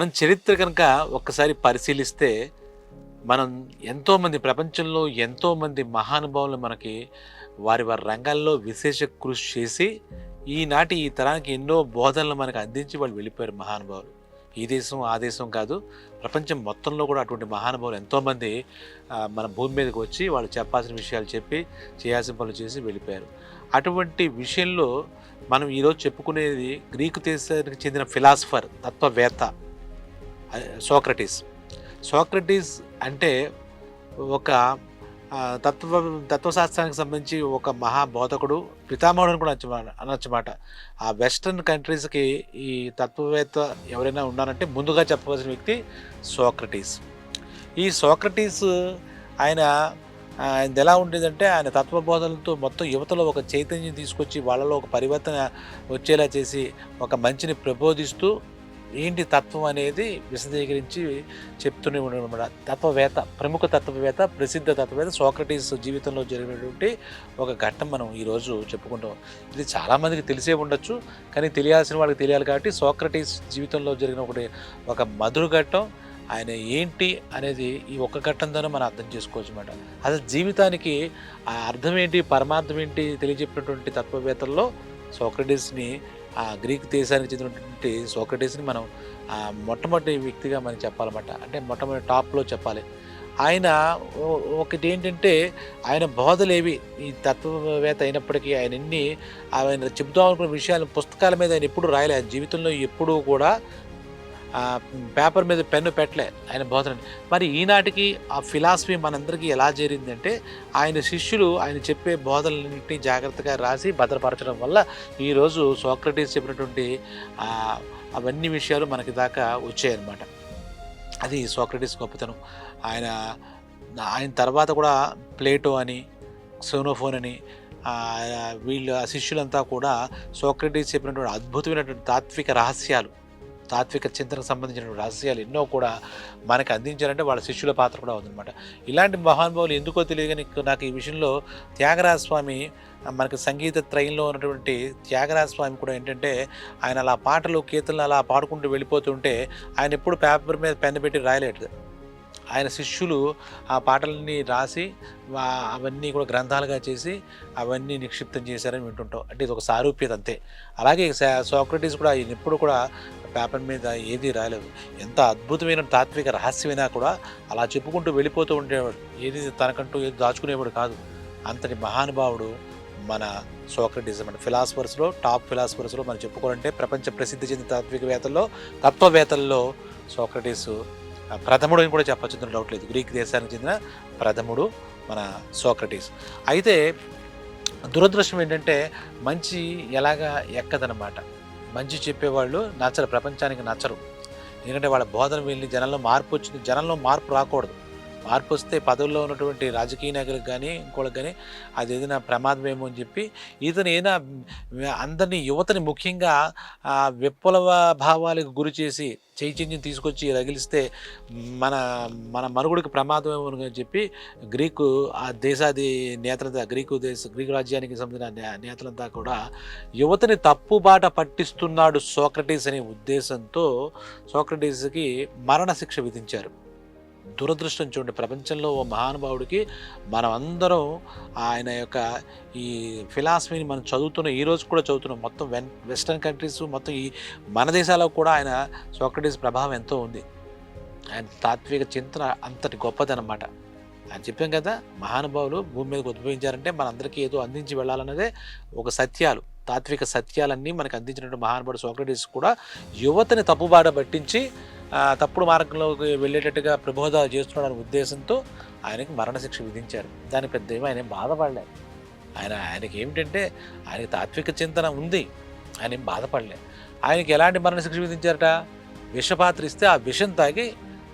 మనం చరిత్ర కనుక ఒక్కసారి పరిశీలిస్తే మనం ఎంతోమంది ప్రపంచంలో ఎంతోమంది మహానుభావులు మనకి వారి వారి రంగాల్లో విశేష కృషి చేసి ఈనాటి ఈ తరానికి ఎన్నో బోధనలు మనకు అందించి వాళ్ళు వెళ్ళిపోయారు మహానుభావులు. ఈ దేశం ఆ దేశం కాదు ప్రపంచం మొత్తంలో కూడా అటువంటి మహానుభావులు ఎంతోమంది మన భూమి మీదకి వచ్చి వాళ్ళు చెప్పాల్సిన విషయాలు చెప్పి చేయాల్సిన పనులు చేసి వెళ్ళిపోయారు. అటువంటి విషయంలో మనం ఈరోజు చెప్పుకునేది గ్రీకు దేశానికి చెందిన ఫిలాసఫర్ తత్వవేత్త. సోక్రటీస్. సోక్రటీస్ అంటే ఒక తత్వ తత్వశాస్త్రానికి సంబంధించి ఒక మహాబోధకుడు పితామహుడు అని కూడా అనొచ్చమాట ఆ వెస్ట్రన్ కంట్రీస్కి ఈ తత్వవేత్త ఎవరైనా ఉన్నారంటే ముందుగా చెప్పవలసిన వ్యక్తి సోక్రటీస్. ఈ సోక్రటీస్ ఆయన ఆయన ఎలా ఉండేదంటే ఆయన తత్వబోధనలతో మొత్తం యువతలో ఒక చైతన్యం తీసుకొచ్చి వాళ్ళలో ఒక పరివర్తన వచ్చేలా చేసి ఒక మంచిని ప్రబోధిస్తూ ఏంటి తత్వం అనేది విశదీకరించి చెప్తూనే ఉండడం తత్వవేత్త ప్రముఖ తత్వవేత్త ప్రసిద్ధ తత్వవేత్త సోక్రటీస్ జీవితంలో జరిగినటువంటి ఒక ఘట్టం మనం ఈరోజు చెప్పుకుంటాం. ఇది చాలామందికి తెలిసే ఉండొచ్చు కానీ తెలియాల్సిన వాళ్ళకి తెలియాలి కాబట్టి సోక్రటీస్ జీవితంలో జరిగిన ఒకటి ఒక మధుర ఘట్టం. ఆయన ఏంటి అనేది ఈ ఒక్క ఘట్టంతోనే మనం అర్థం చేసుకోవచ్చు అనమాట అసలు జీవితానికి ఆ అర్థం ఏంటి పరమార్థం ఏంటి తెలియజెప్పినటువంటి తత్వవేత్తల్లో సోక్రటీస్ని ఆ గ్రీక్ దేశానికి చెందినటువంటి సోక్రటీస్ని మనం మొట్టమొదటి వ్యక్తిగా మనం చెప్పాలన్నమాట. అంటే మొట్టమొదటి టాప్లో చెప్పాలి. ఆయన ఒకటి ఏంటంటే ఆయన బోధలేవి ఈ తత్వవేత్త అయినప్పటికీ ఆయన ఎన్ని ఆయన చెబుదాం అనుకున్న విషయాలు పుస్తకాల మీద ఆయన ఎప్పుడు రాయలే. ఆయన జీవితంలో ఎప్పుడూ కూడా పేపర్ మీద పెన్ను పెట్టలే ఆయన బోధన. మరి ఈనాటికి ఆ ఫిలాసఫీ మనందరికీ ఎలా చేరిందంటే ఆయన శిష్యులు ఆయన చెప్పే బోధనలన్నింటినీ జాగ్రత్తగా రాసి భద్రపరచడం వల్ల ఈరోజు సోక్రటీస్ చెప్పినటువంటి అవన్నీ విషయాలు మనకి దాకా వచ్చాయన్నమాట. అది సోక్రటీస్ గొప్పతనం. ఆయన ఆయన తర్వాత కూడా ప్లేటో అని సోనోఫోన్ అని ఆ, శిష్యులంతా కూడా సోక్రటీస్ చెప్పినటువంటి అద్భుతమైనటువంటి తాత్విక రహస్యాలు తాత్విక చింతనకు సంబంధించిన రహస్యాలు ఎన్నో కూడా మనకు అందించారంటే వాళ్ళ శిష్యుల పాత్ర కూడా ఉందన్నమాట. ఇలాంటి మహానుభావులు ఎందుకో తెలియదు కానీ నాకు ఈ విషయంలో త్యాగరాజ స్వామి మనకి సంగీత త్రయంలో ఉన్నటువంటి త్యాగరాజ స్వామి కూడా ఏంటంటే ఆయన అలా పాటలు కీర్తనలు అలా పాడుకుంటూ వెళ్ళిపోతుంటే ఆయన ఎప్పుడు పేపర్ మీద పెన్ పెట్టి రాయలేడు ఆయన శిష్యులు ఆ పాటలన్నీ రాసి అవన్నీ కూడా గ్రంథాలుగా చేసి అవన్నీ నిక్షిప్తం చేశారని వింటుంటాం. అంటే ఇది ఒక సారూప్యత అంతే. అలాగే సా- సోక్రటీస్ కూడా ఆయన ఎప్పుడు కూడా పేపర్ మీద ఏది రాయలేదు ఎంత అద్భుతమైన తాత్విక రహస్యమైనా కూడా అలా చెప్పుకుంటూ వెళ్ళిపోతూ ఉండేవాడు. ఏది తనకంటూ ఏది దాచుకునేవాడు కాదు. అంతటి మహానుభావుడు మన సోక్రటిజం మన ఫిలాసఫర్స్లో టాప్ ఫిలాసఫర్స్లో మనం చెప్పుకోవాలంటే ప్రపంచ ప్రసిద్ధి చెందిన తాత్వికవేత్తల్లో తత్వవేత్తల్లో సోక్రటీస్ ప్రథముడు అని కూడా చెప్పచ్చు. ఇందులో డౌట్ లేదు. గ్రీక్ దేశానికి చెందిన ప్రథముడు మన సోక్రటీస్. అయితే దురదృష్టం ఏంటంటే మంచి ఎలాగా ఎక్కదనమాట మంచి చెప్పేవాళ్ళు నచ్చరు ప్రపంచానికి నచ్చరు. ఎందుకంటే వాళ్ళ బోధన వెళ్ళి జనంలో మార్పు వచ్చింది. జనంలో మార్పు రాకూడదు. మార్పు వస్తే పదవుల్లో ఉన్నటువంటి రాజకీయ నాయకులకు కానీ ఇంకోళ్ళకి కానీ అది ఏదైనా ప్రమాదమేమో అని చెప్పి ఇతను ఏదైనా అందరినీ యువతని ముఖ్యంగా విప్లవ భావాలకు గురి చేసి చైతన్యం తీసుకొచ్చి రగిలిస్తే మన మన మనుగుడికి ప్రమాదం ఏమో అని చెప్పి గ్రీకు ఆ దేశాది నేతలంతా గ్రీకు దేశ గ్రీకు రాజ్యానికి సంబంధించిన నే- నేతలంతా కూడా యువతని తప్పుబాట పట్టిస్తున్నాడు సోక్రటీస్ అనే ఉద్దేశంతో సోక్రటీస్కి మరణశిక్ష విధించారు. దురదృష్టం చూడండి. ప్రపంచంలో ఓ మహానుభావుడికి మనం అందరం ఆయన యొక్క ఈ ఫిలాసఫీని మనం చదువుతున్నాం ఈ రోజు కూడా చదువుతున్నాం మొత్తం వెన్ వెస్టర్న్ కంట్రీస్ మొత్తం ఈ మన దేశాల్లో కూడా ఆయన సోక్రటీస్ ప్రభావం ఎంతో ఉంది. ఆయన తాత్విక చింతన అంతటి గొప్పదనమాట అని చెప్పాం కదా మహానుభావులు భూమి మీదకి ఉద్భవించారంటే మనందరికీ ఏదో అందించి వెళ్ళాలన్నదే ఒక సత్యాలు తాత్విక సత్యాలన్నీ మనకు అందించినటువంటి మహానుభావుడు సోక్రటీస్ కూడా యువతని తప్పుబాట పట్టించి తప్పుడు మార్గంలోకి వెళ్ళేటట్టుగా ప్రబోధాలు చేస్తున్నాడనే ఉద్దేశంతో ఆయనకి మరణశిక్ష విధించారు. దాని పెద్ద ఏమీ ఆయన ఏం ఆయన ఆయనకి ఏమిటంటే ఆయనకి తాత్విక చింతన ఉంది. ఆయన ఏం బాధపడలేదు ఆయనకి ఎలాంటి మరణశిక్ష విధించారట? విషపాత్ర ఇస్తే ఆ విషం తాగి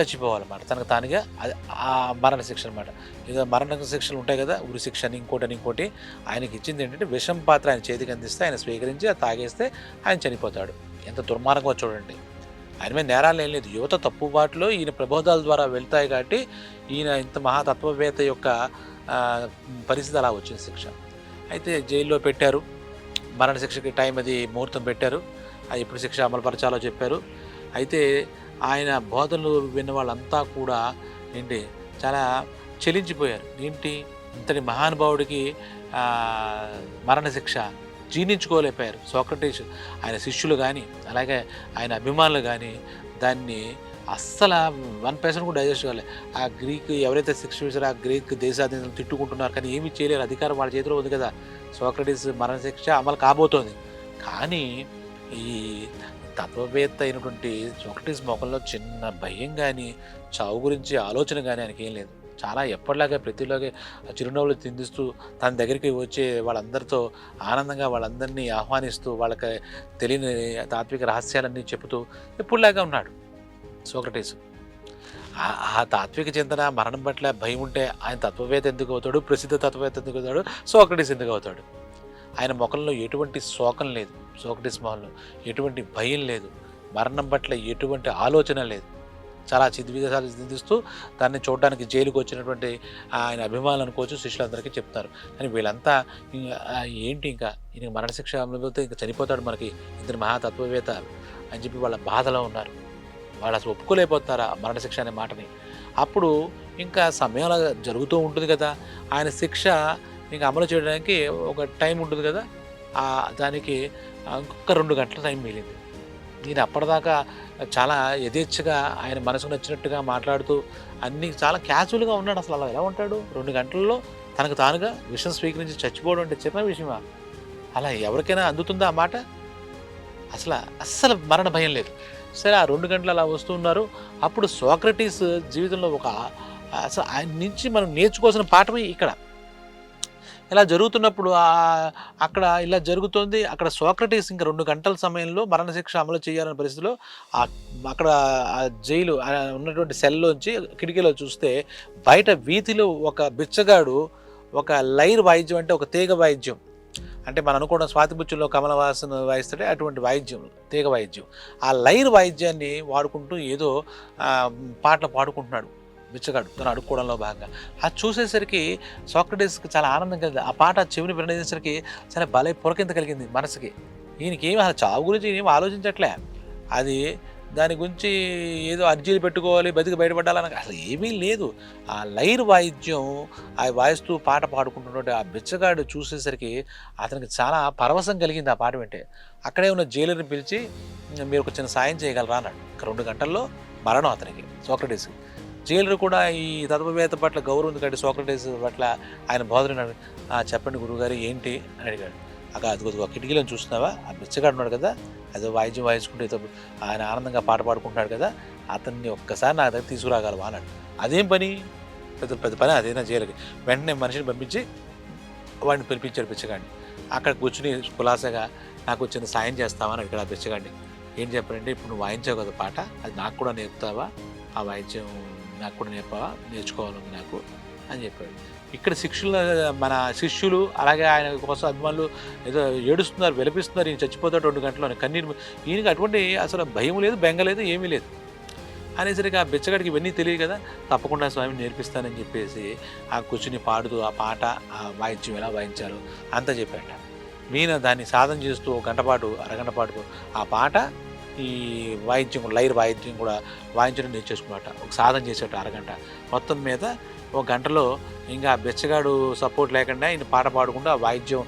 చచ్చిపోవాలన్నమాట తనకు తానుగా అది ఆ మరణ శిక్ష అనమాట ఏదో మరణ శిక్షలు ఉంటాయి కదా ఉరి శిక్ష అని ఇంకోటి అని ఇంకోటి. ఆయనకి ఇచ్చింది ఏంటంటే విషం పాత్ర ఆయన చేతికి అందిస్తే ఆయన స్వీకరించి అది తాగేస్తే ఆయన చనిపోతాడు. ఎంత దుర్మార్గంగా చూడండి. ఆయన మీద నేరాలు ఏం లేదు. యువత తప్పుబాటులో ఈయన ప్రబోధాల ద్వారా వెళ్తాయి కాబట్టి ఈయన ఇంత మహాతత్వవేత్త యొక్క పరిస్థితి అలా వచ్చింది శిక్ష. అయితే జైల్లో పెట్టారు. మరణశిక్షకి టైం అది ముహూర్తం పెట్టారు. అది ఎప్పుడు శిక్ష అమలుపరచాలో చెప్పారు. అయితే ఆయన బోధనలు విన్న వాళ్ళంతా కూడా ఏంటి చాలా చెలించిపోయారు. ఏంటి ఇంతటి మహానుభావుడికి మరణశిక్ష జీర్ణించుకోలేకపోయారు. సోక్రటీస్ ఆయన శిష్యులు కానీ అలాగే ఆయన అభిమానులు కానీ దాన్ని అస్సలు వన్ పర్సెంట్ కూడా డైజెస్ట్ కాలే. ఆ గ్రీక్ ఎవరైతే శిక్ష వేశారో ఆ గ్రీక్ దేశాధీనం తిట్టుకుంటున్నారు. కానీ ఏమీ చేయలేరు. అధికారం వాళ్ళ చేతిలో ఉంది కదా. సోక్రటీస్ మరణశిక్ష అమలు కాబోతోంది. కానీ ఈ తత్వవేత్త అయినటువంటి సోక్రటీస్ మొఖంలో చిన్న భయం కానీ చావు గురించి ఆలోచన కానీ ఆయనకి ఏం లేదు. చాలా ఎప్పటిలాగే ప్రతిలాగే చిరునవ్వులు తిందిస్తూ తన దగ్గరికి వచ్చే వాళ్ళందరితో ఆనందంగా వాళ్ళందరినీ ఆహ్వానిస్తూ వాళ్ళకి తెలియని తాత్విక రహస్యాలన్నీ చెబుతూ ఎప్పుడులాగా ఉన్నాడు. సోక్రటీసు. ఆ- ఆ తాత్విక చింతన మరణం పట్ల భయం ఉంటే ఆయన తత్వవేత్త ఎందుకు అవుతాడు? ప్రసిద్ధ తత్వవేత్త ఎందుకు అవుతాడు? సోక్రటీస్ ఎందుకు అవుతాడు? ఆయన ముఖంలో ఎటువంటి శోకం లేదు. సోక్రటీస్ మొహంలో ఎటువంటి భయం లేదు. మరణం పట్ల ఎటువంటి ఆలోచన లేదు. చాలా చిద్విదేశాలు చిందిస్తూ దాన్ని చూడడానికి జైలుకు వచ్చినటువంటి ఆయన అభిమానులు అనుకోవచ్చు శిష్యులందరికీ చెప్తారు. కానీ వీళ్ళంతా ఏంటి ఇంకా? ఈయన మరణశిక్ష అమలుతో ఇంకా చనిపోతాడు మనకి ఇద్దరు మహాతత్వవేత్త అని చెప్పి వాళ్ళ బాధలో ఉన్నారు. వాళ్ళు అసలు ఆ మరణశిక్ష అనే మాటని? అప్పుడు ఇంకా సమయంలో జరుగుతూ ఉంటుంది కదా. ఆయన శిక్ష ఇంకా అమలు చేయడానికి ఒక టైం ఉంటుంది కదా. దానికి ఇంకొక రెండు గంటల టైం మిగిలింది. నేను అప్పటిదాకా చాలా యథేచ్ఛగా ఆయన మనసుకు నచ్చినట్టుగా మాట్లాడుతూ అన్ని చాలా క్యాజువల్గా ఉన్నాడు అసలు. అలా ఎలా ఉంటాడు? రెండు గంటల్లో తనకు తానుగా విషయం స్వీకరించి చచ్చిపోవడం అంటే చిన్న విషయమా? అలా ఎవరికైనా అందుతుందా ఆ మాట? అసలు అస్సలు మరణ భయం లేదు. సరే ఆ రెండు గంటలు అలా వస్తున్నారు అప్పుడు సోక్రటీస్ జీవితంలో ఒక అసలు ఆయన నుంచి మనం నేర్చుకోవాల్సిన పాఠమే ఇక్కడ. ఇలా జరుగుతున్నప్పుడు అక్కడ ఇలా జరుగుతోంది అక్కడ సోక్రటీస్ ఇంకా రెండు గంటల సమయంలో మరణశిక్ష అమలు చేయాలనే పరిస్థితిలో అక్కడ ఆ జైలు ఉన్నటువంటి సెల్లోంచి కిటికీలో చూస్తే బయట వీధిలో ఒక బిచ్చగాడు ఒక లైర్ వాయిద్యం అంటే ఒక తీగ వాయిద్యం. అంటే మనం అనుకున్న స్వాతిపుచ్చుల్లో కమలవాసన వాయిస్తుంటే అటువంటి వాయిద్యం తీగ వాయిద్యం. ఆ లైర్ వాయిద్యాన్ని వాడుకుంటూ ఏదో పాటలు పాడుకుంటున్నాడు. బిచ్చగాడు. తను అడుక్కోవడంలో భాగంగా. అది చూసేసరికి సాక్రటీస్కి చాలా ఆనందం కలిగింది. ఆ పాట చెవిని వినదేసరికి చాలా భలే పొరకింత కలిగింది మనసుకి. ఈయనకి ఏమి అసలు చావు గురించి ఏమి ఆలోచించట్లే. అది దాని గురించి ఏదో అర్జీలు పెట్టుకోవాలి బతికి బయటపడాలని అసలు ఏమీ లేదు. ఆ లైర్ వాయిద్యం ఆ వాయిస్తూ పాట పాడుకుంటున్నట్టు ఆ బిచ్చగాడు చూసేసరికి అతనికి చాలా పరవశం కలిగింది ఆ పాట వింటే. అక్కడే ఉన్న జైలర్ని పిలిచి మీరు ఒక చిన్న సాయం చేయగలరా? అన్నాడు. రెండు గంటల్లో మరణం అతనికి సోక్రటీస్కి. జైలు కూడా ఈ తత్వవేత్త పట్ల గౌరవం ఉంది కాబట్టి సోక్రటీస్ పట్ల ఆయన బోధన చెప్పండి గురువుగారు ఏంటి అని అడిగాడు. అక్కడ అదిగో ఆ కిటికీలో చూస్తున్నావా? ఆ బిచ్చగాడు ఉన్నాడు కదా అదో వాయిద్యం వాయించుకుంటే ఆయన ఆనందంగా పాట పాడుకుంటున్నాడు కదా అతన్ని ఒక్కసారి నా దగ్గర తీసుకురాగలవా అన్నాడు అదేం పని? పెద్ద పెద్ద పని అదేనా జైలుకి? వెంటనే మనిషిని పంపించి వాడిని పిలిపించాడు బిచ్చగాడిని. అక్కడ కూర్చుని కులాసగా నాకు వచ్చిన సాయం చేస్తావా అని ఆ బిచ్చగాడిని. ఏం చెప్పారంటే ఇప్పుడు నువ్వు వాయించావు కదా పాట అది నాకు కూడా నేర్పుతావా? ఆ వాయిద్యం నాకు కూడా నేర్పావా? నేర్చుకోవాలని నాకు అని చెప్పాడు. ఇక్కడ శిష్యుల మన శిష్యులు అలాగే ఆయన కోసం అభిమానులు ఏదో ఏడుస్తున్నారు విలపిస్తున్నారు ఈయన చచ్చిపోతాడు రెండు గంటలు కన్నీరు ఈయనకి అటువంటి అసలు భయం లేదు బెంగ లేదు ఏమీ లేదు. అనేసరికి ఆ బిచ్చగాడికి ఇవన్నీ తెలియదు కదా? తప్పకుండా స్వామి నేర్పిస్తానని చెప్పేసి ఆ కూర్చుని పాడుతూ ఆ పాట ఆ వాయించం ఎలా వాయించారు అంతా చెప్పాట మీన దాన్ని సాధన చేస్తూ గంటపాటు అరగంట పాటు ఆ పాట ఈ వాయిద్యం కూడా, లైర్ వాయిద్యం కూడా వాయించడం నేర్చేసుకున్నమాట ఒక సాధన చేసేట అరగంట. మొత్తం మీద ఒక గంటలో ఇంకా బెచ్చగాడు సపోర్ట్ లేకుండా ఈయన పాట పాడకుండా ఆ వాయిద్యం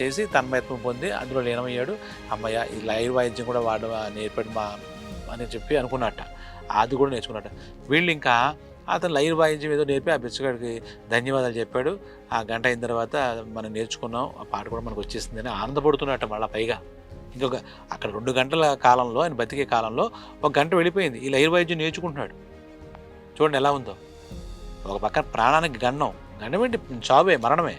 చేసి తన్మయత్వం పొంది అందులో లీనమయ్యాడు. అమ్మయ్య ఈ లైర్ వాయిద్యం కూడా వాడు నేర్పడి మా అని చెప్పి అనుకున్నట్ట అది కూడా నేర్చుకున్నట్ట వీళ్ళు ఇంకా అతను లైర్ వాయించం ఏదో నేర్పి ఆ బిచ్చగాడికి ధన్యవాదాలు చెప్పాడు. ఆ గంట అయిన తర్వాత మనం నేర్చుకున్నాం. ఆ పాట కూడా మనకు వచ్చేసిందని ఆనందపడుతున్నట్ట మళ్ళీ పైగా. ఇంకొక అక్కడ రెండు గంటల కాలంలో ఆయన బతికే కాలంలో ఒక గంట వెళ్ళిపోయింది. ఈ లైర్ వైద్యం నేర్చుకుంటున్నాడు. చూడండి ఎలా ఉందో. ఒక పక్కన ప్రాణానికి గండం. గండం ఏంటి? చావే మరణమే.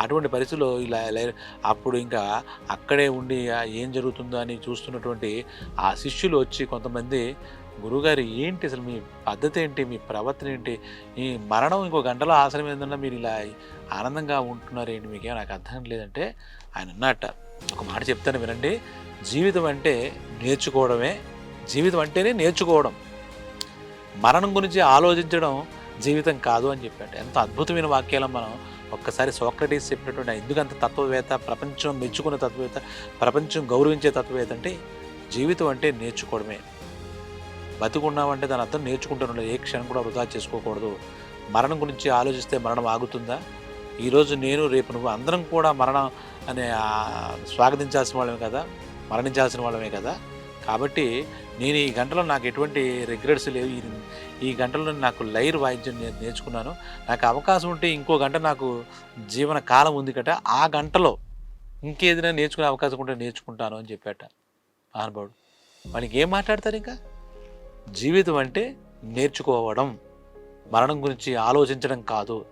అటువంటి పరిస్థితుల్లో ఇలా అప్పుడు ఇంకా అక్కడే ఉండి ఏం జరుగుతుందో అని చూస్తున్నటువంటి ఆ శిష్యులు వచ్చి కొంతమంది గురువుగారు ఏంటి అసలు మీ పద్ధతి ఏంటి? మీ ప్రవర్తన ఏంటి? ఈ మరణం ఇంకో గంటలో ఆశ్రమం ఏంటన్నా మీరు ఇలా ఆనందంగా ఉంటున్నారు ఏంటి మీకేం నాకు అర్థం లేదంటే ఆయన అన్నట్ట ఒక మాట చెప్తాను వినండి. జీవితం అంటే నేర్చుకోవడమే. జీవితం అంటేనే నేర్చుకోవడం. మరణం గురించి ఆలోచించడం జీవితం కాదు అని చెప్పాడు. ఎంత అద్భుతమైన వాక్యాలను మనం ఒక్కసారి సోక్రటీస్ చెప్పినటువంటి ఎందుకంత తత్వవేత్త ప్రపంచం మెచ్చుకున్న తత్వవేత్త ప్రపంచం గౌరవించే తత్వవేత్త అంటే జీవితం అంటే నేర్చుకోవడమే. బతుకున్నామంటే దాని అర్థం నేర్చుకుంటూ ఏ క్షణం కూడా వృధా చేసుకోకూడదు. మరణం గురించి ఆలోచిస్తే మరణం ఆగుతుందా? ఈరోజు నేను రేపు నువ్వు అందరం కూడా మరణం అనే స్వాగతించాల్సిన వాళ్ళమే కదా మరణించాల్సిన వాళ్ళమే కదా. కాబట్టి నేను ఈ గంటలో నాకు ఎటువంటి రిగ్రెట్స్ లేవు. ఈ ఈ గంటలో నాకు లైర్ వాయిద్యం నేను నేర్చుకున్నాను. నాకు అవకాశం ఉంటే ఇంకో గంట నాకు జీవన కాలం ఉంది కట. ఆ గంటలో ఇంకేదైనా నేర్చుకునే అవకాశం ఉంటే నేర్చుకుంటాను అని చెప్పాట మహానుభావుడు. మనకి ఏం మాట్లాడతారు ఇంకా? జీవితం అంటే నేర్చుకోవడం. మరణం గురించి ఆలోచించడం కాదు.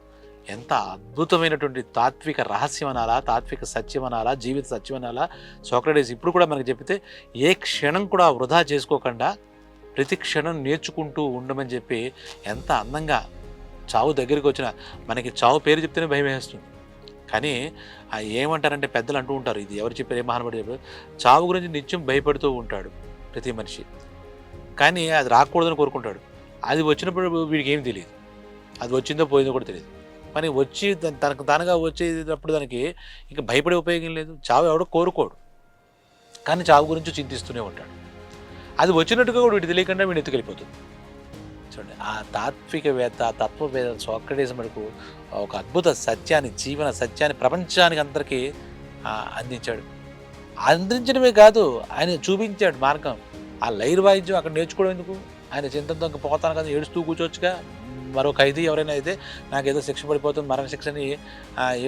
ఎంత అద్భుతమైనటువంటి తాత్విక రహస్యం అనాలా తాత్విక సత్యం అనాలా జీవిత సత్యం అనాలా సోక్రటీస్ ఇప్పుడు కూడా మనకు చెప్తే ఏ క్షణం కూడా వృధా చేసుకోకుండా ప్రతి క్షణం నేర్చుకుంటూ ఉండమని చెప్పి ఎంత అందంగా చావు దగ్గరికి వచ్చిన మనకి చావు పేరు చెప్తేనే భయం వేస్తుంది. కానీ ఏమంటారంటే పెద్దలు అంటూ ఉంటారు ఇది ఎవరు చెప్పారు ఏ మహానుభావుడు చెప్పారు చావు గురించి నిత్యం భయపడుతూ ఉంటాడు ప్రతి మనిషి. కానీ అది రాకూడదని కోరుకుంటాడు. అది వచ్చినప్పుడు వీడికి ఏం తెలియదు. అది వచ్చిందో పోయిందో కూడా తెలియదు. కానీ వచ్చి తనకు తానుగా వచ్చేటప్పుడు దానికి ఇంకా భయపడే ఉపయోగం లేదు. చావు ఎవడో కోరుకోడు. కానీ చావు గురించి చింతిస్తూనే ఉంటాడు. అది వచ్చినట్టుగా కూడా వీటి తెలియకుండా వీడు ఎత్తుకెళ్ళిపోతుంది. చూడండి ఆ తాత్వికవేత్త ఆ తత్వవేత్త సోక్రటీస్ మనకు ఒక అద్భుత సత్యాన్ని జీవన సత్యాన్ని ప్రపంచానికి అందరికీ అందించాడు. అందించడమే కాదు ఆయన చూపించాడు మార్గం. ఆ లైర్ వాయిద్యం అక్కడ నేర్చుకోవడం ఎందుకు? ఆయన చింతంతో ఇంకా పోతాను కదా ఏడుస్తూ కూర్చోవచ్చుగా. మరో ఖైదీ ఎవరైనా అయితే నాకు ఏదో శిక్ష పడిపోతుంది మరణ శిక్షని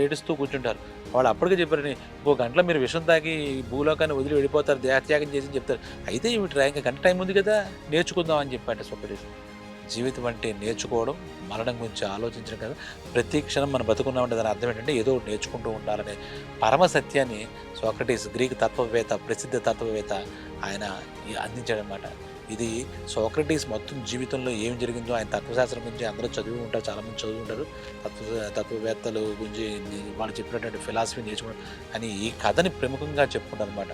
ఏడుస్తూ కూర్చుంటారు. వాళ్ళు అప్పటికే చెప్పారు ఇంకో గంటలో మీరు విషం తాగి భూలోకాన్ని వదిలి వెళ్ళిపోతారు దేహత్యాగం చేసి అని చెప్తారు. అయితే ఏమిటి ఇంకా గంట టైం ఉంది కదా నేర్చుకుందాం అని చెప్పాడు సోక్రటీస్ జీవితం అంటే నేర్చుకోవడం మరణం గురించి ఆలోచించడం కదా ప్రతి క్షణం మనం బతుకున్నామంటే దాని అర్థం ఏంటంటే ఏదో ఒకటి నేర్చుకుంటూ ఉండాలనే పరమ సత్యాన్ని సోక్రటీస్ గ్రీక్ తత్వవేత్త ప్రసిద్ధ తత్వవేత్త ఆయన అందించాడనమాట ఇది సోక్రటీస్ మొత్తం జీవితంలో ఏం జరిగిందో ఆయన తత్వశాస్త్రం గురించి అందరూ చదివి ఉంటారు చాలామంది చదివి ఉంటారు. తత్వ తత్వవేత్తలు గురించి వాళ్ళు చెప్పినటువంటి ఫిలాసఫీ నేర్చుకున్నారు అని ఈ కథని ప్రముఖంగా చెప్పుకుంటారు అనమాట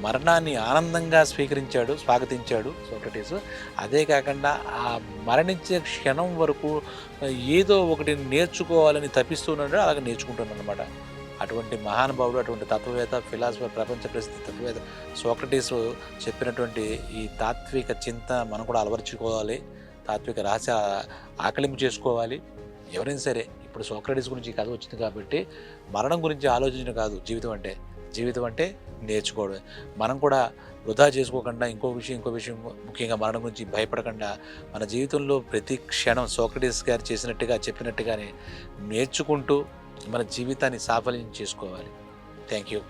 మరణాన్ని ఆనందంగా స్వీకరించాడు స్వాగతించాడు సోక్రటీస్. అదే కాకుండా ఆ మరణించే క్షణం వరకు ఏదో ఒకటి నేర్చుకోవాలని తప్పిస్తున్నాడు అలాగే నేర్చుకుంటున్నాడు అనమాట అటువంటి మహానుభావుడు అటువంటి తత్వవేత్త ఫిలాసఫర్ ప్రపంచ ప్రసిద్ధి తత్వవేత్త సోక్రటీస్ చెప్పినటువంటి ఈ తాత్విక చింత మనం కూడా అలవర్చుకోవాలి తాత్విక రహస్య ఆకలింపు చేసుకోవాలి. ఎవరైనా సరే ఇప్పుడు సోక్రటీస్ గురించి ఈ కథ వచ్చింది కాబట్టి మరణం గురించి ఆలోచించడం కాదు జీవితం అంటే. జీవితం అంటే నేర్చుకోవడం మనం కూడా వృధా చేసుకోకుండా ఇంకో విషయం ఇంకో విషయం ముఖ్యంగా మరణం గురించి భయపడకుండా మన జీవితంలో ప్రతి క్షణం సోక్రటీస్ గారు చేసినట్టుగా చెప్పినట్టుగానే నేర్చుకుంటూ మన జీవితాన్ని సాఫల్యం చేసుకోవాలి. Thank you